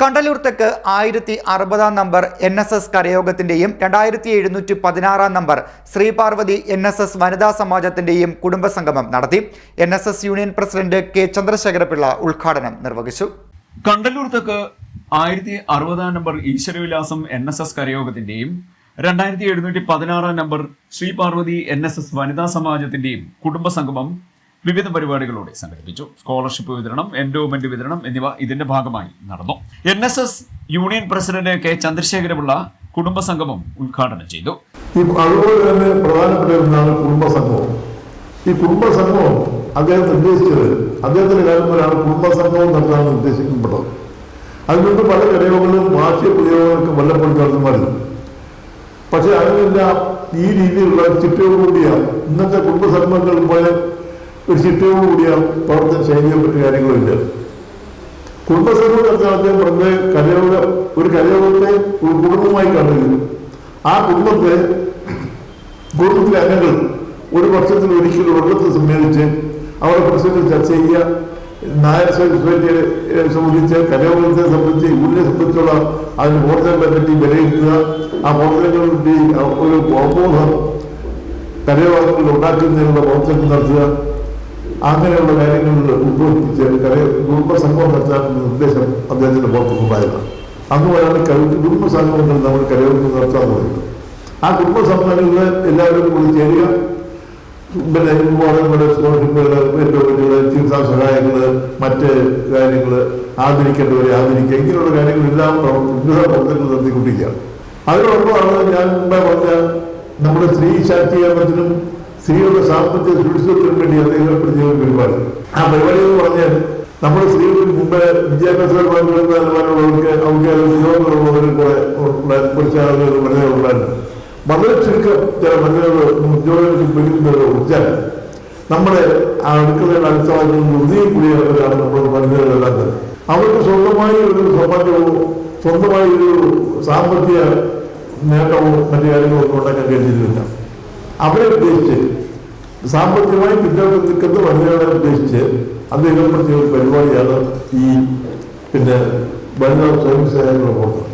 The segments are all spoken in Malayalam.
കണ്ടലൂർ തെക്ക് ആയിരത്തി അറുപതാം നമ്പർ എൻ എസ് എസ് കരയോഗത്തിന്റെയും രണ്ടായിരത്തി എഴുന്നൂറ്റി പതിനാറാം number Sreeparvathi N S S വനിതാ സമാജത്തിന്റെയും കുടുംബസംഗമം നടത്തി. N S S union president K Chandrasekharapillai ഉദ്ഘാടനം നിർവഹിച്ചു. കണ്ടലൂർ തെക്ക് ആയിരത്തി അറുപതാം number Eswaravilasam N S S കരയോഗത്തിന്റെയും രണ്ടായിരത്തി എഴുന്നൂറ്റി പതിനാറാം number Sree Parvathi N S S വനിതാ സമാജത്തിന്റെയും കുടുംബസംഗമം വിവിധ പരിപാടികളോടെ സംഘടിപ്പിച്ചു. സ്കോളർഷിപ്പ് വിതരണം എൻഡോമെന്റ് വിതരണം എന്നിവ ഇതിന്റെ ഭാഗമായി നടന്നു. N S S union president K Chandrasekharapillai കുടുംബസംഗമം ഉദ്ഘാടനം ചെയ്തു. അതുപോലെ തന്നെ പ്രധാനപ്പെട്ട ഒന്നാണ് കുടുംബസംഘം ഈ കുടുംബസംഘം അദ്ദേഹം നിർദ്ദേശിച്ചത് അദ്ദേഹത്തിന്റെ കാലം കുടുംബ സംഗമം നടത്താൻ ഉദ്ദേശിക്കപ്പെട്ടത്. അതിനുമുമ്പ് പല കരയോഗങ്ങളും ഭാഷീയ പ്രയോഗങ്ങളൊക്കെ വല്ലപ്പോഴും നടത്തുമായിരുന്നു പക്ഷെ അതിനെല്ലാം ഈ രീതിയിലുള്ള ചിട്ടയോടുകൂടിയ ഇന്നത്തെ കുടുംബസംഘങ്ങൾ പോലെ ഒരു ചിട്ടയോടുകൂടിയ പ്രവർത്തന ശൈലിയെ പറ്റിയ കാര്യങ്ങളില്ല കുടുംബസംഘം നടത്താൻ അദ്ദേഹം പറഞ്ഞ കരയോഗ ഒരു കരയോഗത്തെ ഒരു കുടുംബമായി കാണുകയും ആ കുടുംബത്തെ കുടുംബത്തിലെ അംഗങ്ങൾ ഒരു വർഷത്തിൽ ഒരിക്കലും ഒരിടത്ത് സമ്മേളിച്ച് അവരുടെ പ്രശ്നങ്ങൾ ചർച്ച ചെയ്യുക നായർ സൊസൈറ്റിയെ സംബന്ധിച്ച് കലയോഗത്തെ സംബന്ധിച്ച് യൂണിയനെ സംബന്ധിച്ചുള്ള അതിന് പ്രവർത്തനങ്ങളെ പറ്റി വിലയിരുത്തുക. ആ പ്രവർത്തനങ്ങളെ പറ്റി ഒരു അവബോധം കരയോഗങ്ങൾ ഉണ്ടാക്കുന്നതിനുള്ള പ്രവർത്തനം നടത്തുക. അങ്ങനെയുള്ള കാര്യങ്ങളിൽ ഉദ്ബോധിപ്പിച്ച് കുടുംബ സംഘം നടത്താനുള്ള നിർദ്ദേശം അദ്ദേഹത്തിന്റെ പുറത്തുനിന്നുണ്ടായതാണ് അതുപോലെയാണ് കുടുംബ സംഘങ്ങൾ നമ്മൾ കരയോഗത്തിൽ നടത്താൻ പറയുന്നത്. ആ കുടുംബ സംഘങ്ങളിൽ എല്ലാവരും കൂടി ചേരുക. പിന്നെ ഇമ്പോർട്ടന്റ് സ്കോളർഷിപ്പുകൾ എൻഡോമെന്റുകൾ ചികിത്സാ സഹായങ്ങൾ മറ്റ് കാര്യങ്ങൾ ആദരിക്കേണ്ടവരെ ആദരിക്കുക. ഇങ്ങനെയുള്ള കാര്യങ്ങളെല്ലാം വിവിധ പ്രവർത്തനങ്ങൾ നടത്തിക്കൊണ്ടിരിക്കുകയാണ്. അതിനോടൊപ്പമാണ് ഞാൻ മുമ്പേ പറഞ്ഞ നമ്മുടെ സ്ത്രീ ശാക്തീകരണത്തിനും സ്ത്രീകളുടെ സാമ്പത്തിക സുരക്ഷിതത്വത്തിനും വേണ്ടി അദ്ദേഹം ഏർപ്പെടുത്തിയ ഒരു പരിപാടി ആ പരിപാടി എന്ന് പറഞ്ഞാൽ നമ്മുടെ സ്ത്രീകൾക്ക് മുമ്പേ വിദ്യാഭ്യാസപരമായി ഉയർന്ന നിലവാരമുള്ളവർക്ക് അവർക്ക് ഉദ്യോഗങ്ങളുള്ളവരും കൂടെ കുറച്ച് ആളുകൾ വനിതകളുണ്ടായിരുന്നു വളരെ ചുരുക്കം ചില വനിതകൾ ഉദ്യോഗങ്ങൾക്ക് പിടിക്കുന്നവരെ കുറിച്ചാൽ നമ്മുടെ ആ അടുക്കളയുടെ അടുത്ത ഭാഗങ്ങളിൽ ഉദയം കൂടിയവരാണ് നമ്മുടെ വനിതകളെല്ലാം തന്നെ അവർക്ക് സ്വന്തമായി ഒരു സമ്പാദ്യവും സ്വന്തമായി ഒരു സാമ്പത്തിക നേട്ടവും മറ്റു കാര്യങ്ങളും ഉണ്ടാക്കാൻ കഴിഞ്ഞിരുന്നില്ല. അവരെ ഉദ്ദേശിച്ച് സാമ്പത്തികമായി പിന്നോട്ട് നിൽക്കുന്ന വനിതകളെ ഉദ്ദേശിച്ച് അദ്ദേഹം ഏർപ്പെടുത്തിയ ഒരു പരിപാടിയാണ് ഈ പിന്നെ വനിതാ സ്വയം സേവനങ്ങളുടെ പ്രവർത്തനം.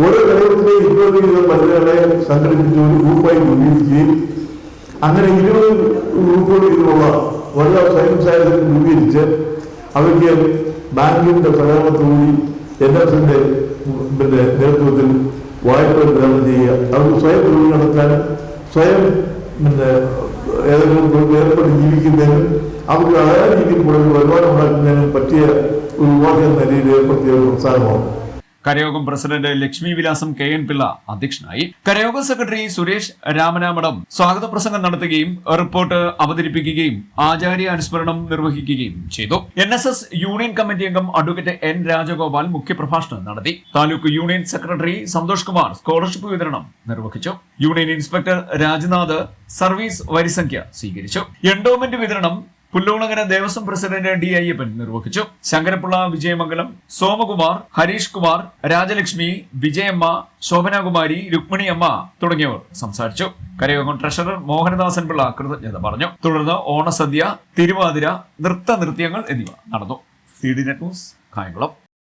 ഓരോ ഘടകത്തിലെ ഇരുപത് വീതം വനിതകളെ സംഘടിപ്പിച്ച് ഒരു ഗ്രൂപ്പായി രൂപീകരിക്കുകയും അങ്ങനെ ഇരുപത് ഗ്രൂപ്പുകൾ ഇതിലുള്ള വനിതാ സ്വയം സഹായത്തിൽ രൂപീകരിച്ച് അവയ്ക്ക് ബാങ്കിന്റെ സഹകരണത്തോടി എൻ എസ് എന്റെ പിന്നെ നേതൃത്വത്തിൽ വായ്പ വിതരണം ചെയ്യുക. അവർക്ക് സ്വയം തൊഴിൽ നടത്താനും സ്വയം പിന്നെ ഏതെങ്കിലും ഏർപ്പെട്ട് ജീവിക്കുന്നതിനും അവർക്ക് ആ രീതിയിൽ കൂടുതൽ വരുമാനം ഉണ്ടാക്കുന്നതിനും പറ്റിയ ഒരു ഉപാധി എന്ന നിലയിൽ ഏർപ്പെടുത്തിയ ഒരു പ്രസ്ഥാനമാണ് കരയോഗം പ്രസിഡന്റ് ലക്ഷ്മി വിലാസം കെ എൻ പിള്ള അധ്യക്ഷനായി. കരയോഗം സെക്രട്ടറി സുരേഷ് രാമനാമടം സ്വാഗത പ്രസംഗം നടത്തുകയും റിപ്പോർട്ട് അവതരിപ്പിക്കുകയും ആചാര്യ അനുസ്മരണം നിർവഹിക്കുകയും ചെയ്തു. N S S union committee അംഗം അഡ്വക്കേറ്റ് എൻ രാജഗോപാൽ മുഖ്യപ്രഭാഷണം നടത്തി. Taluk union secretary Santhosh Kumar scholarship വിതരണം നിർവഹിച്ചു. യൂണിയൻ ഇൻസ്പെക്ടർ രാജ്നാഥ് സർവീസ് വരിസംഖ്യ സ്വീകരിച്ചു. എൻഡോമെന്റ് വിതരണം പുല്ലോളങ്ങര ദേവസ്വം പ്രസിഡന്റ് ഡി അയ്യപ്പൻ നിർവഹിച്ചു. ശങ്കരപ്പിള്ള വിജയമംഗലം സോമകുമാർ ഹരീഷ് കുമാർ രാജലക്ഷ്മി വിജയമ്മ ശോഭനാകുമാരി രുക്മിണിയമ്മ തുടങ്ങിയവർ സംസാരിച്ചു. കരയോഗം ട്രഷറർ മോഹനദാസൻ പിള്ള കൃതജ്ഞത പറഞ്ഞു. തുടർന്ന് ഓണസദ്യ തിരുവാതിര നൃത്ത നൃത്യങ്ങൾ എന്നിവ നടന്നു. C D net news Kayamkulam.